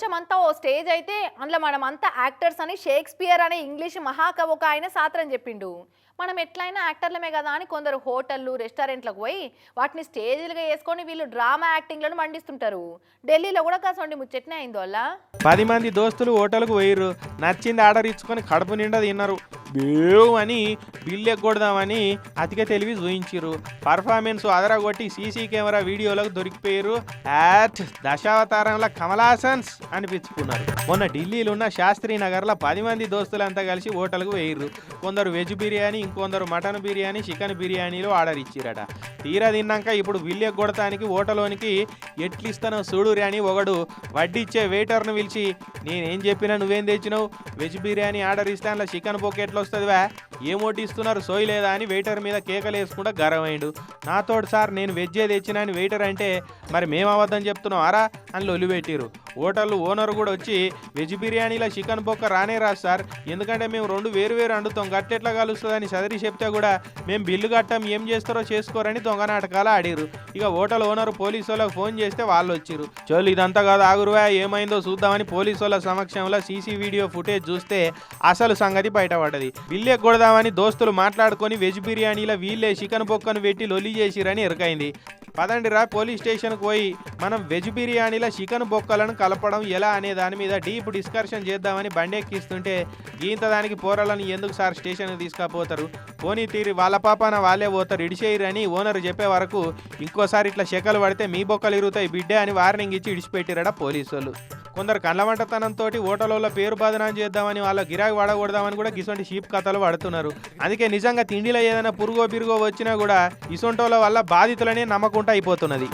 ప్రపంచం అంతా ఓ స్టేజ్ అయితే అందులో మనం అంతా యాక్టర్స్ అని షేక్స్పియర్ అనే ఇంగ్లీష్ మహాకవి ఒక ఆయన సాత్రం చెప్పిండు. మనం ఎట్లయినా యాక్టర్లమే కదా అని కొందరు హోటళ్ళు రెస్టారెంట్లకు పోయి వాటిని స్టేజ్లుగా వేసుకొని వీళ్ళు డ్రామా యాక్టింగ్లను మండిస్తుంటారు. ఢిల్లీలో కూడా కాసండి ముచ్చట్నే అయింది వల్ల పది మంది దోస్తులు హోటల్కు పోయిర్రు. నచ్చింది ఆర్డర్ ఇచ్చుకొని కడుపు నిండా తిన్నారు. బేవ్ అని బిల్లు ఎగ్గొడదామని అతికే తెలివి చూయించిర్రు. పర్ఫార్మెన్స్ అదరగొట్టి సీసీ కెమెరా వీడియోలకు దొరికిపోయారు యాట్ దశావతారంలో కమలాసన్స్ అనిపించుకున్నారు. మొన్న ఢిల్లీలో ఉన్న శాస్త్రి నగర్లో పది మంది దోస్తులంతా కలిసి హోటల్కు వేయిర్రు కొందరు వెజ్ బిర్యానీ ఇంకొందరు మటన్ బిర్యానీ చికెన్ బిర్యానీలు ఆర్డర్ ఇచ్చిరట. తీరా తిన్నాక ఇప్పుడు బిల్లు ఎగ్గొడటానికి హోటల్లోనికి ఎట్లిస్తానో చూడురి అని ఒకడు. వడ్డిచ్చే వెయిటర్ను పిలిచి నేనేం చెప్పినా నువ్వేం తెచ్చినావు? వెజ్ బిర్యానీ ఆర్డర్ ఇస్తాను చికెన్ పొకెట్లో వస్తుందివా. ఏమోటి ఇస్తున్నారు? సోయి లేదా అని వెయిటర్ మీద కేకలు వేసుకుంటా గరమైండు నాతోడు సార్ నేను వెజ్జే తెచ్చినా అని వెయిటర్ అంటే మరి మేము అవద్దని చెప్తున్నాం. ఆరా? అని లొలిపెట్టిరు హోటల్ ఓనర్ కూడా వచ్చి వెజ్ బిర్యానీలో చికెన్ బొక్క రానే రాదు సార్. ఎందుకంటే మేము రెండు వేరు వేరు వండుతాం. గట్టెట్లా కలుస్తుందని సదరి చెప్తే కూడా మేము బిల్లు కట్టాం ఏం చేస్తారో చేసుకోరని దొంగ నాటకాలు ఆడిరు ఇక హోటల్ ఓనర్ పోలీసు వాళ్ళకి ఫోన్ చేస్తే వాళ్ళు వచ్చిరు చోళ్ళు ఇదంతా కాదు ఆగురువా ఏమైందో చూద్దామని పోలీసు వాళ్ళ సమక్షంలో సీసీ వీడియో ఫుటేజ్ చూస్తే అసలు సంగతి బయటపడ్డది. బిల్లు కొడదామని దోస్తులు మాట్లాడుకొని వెజ్ బిర్యానీలో వీళ్ళే చికెన్ బొక్కను పెట్టి లొల్లి చేసిరని ఎరకైంది. పదండి రా పోలీస్ స్టేషన్కి పోయి మనం వెజ్ బిర్యానీలో చికెన్ బొక్కలను కలపడం ఎలా అనే దాని మీద డీప్ డిస్కషన్ చేద్దామని బండి ఎక్కిస్తుంటే గీంత దానికి పోరాలని ఎందుకు సార్ స్టేషన్కి తీసుకపోతారు? పోనీ తీరి వాళ్ళ పాపాన వాళ్ళే పోతారు ఇడిచేయరని ఓనర్ చెప్పే వరకు ఇంకోసారి ఇట్లా శకలు పడితే మీ బొక్కలు ఇరుగుతాయి బిడ్డే అని వార్నింగ్ ఇచ్చి ఇడిచిపెట్టిరట పోలీసు వాళ్ళు కొందరు కళ్ళవంటతనంతో ఓటలలో పేరు బదనాం చేద్దామని వాళ్ళ గిరాకి వాడకూడదామని కూడా ఇసువంటి షీప్ కథలు పడుతున్నారు అందుకే నిజంగా తిండిలో ఏదైనా పురుగో బిరుగో వచ్చినా కూడా ఇసొంటోల వల్ల బాధితులనే నమ్మకుండా అయిపోతున్నది.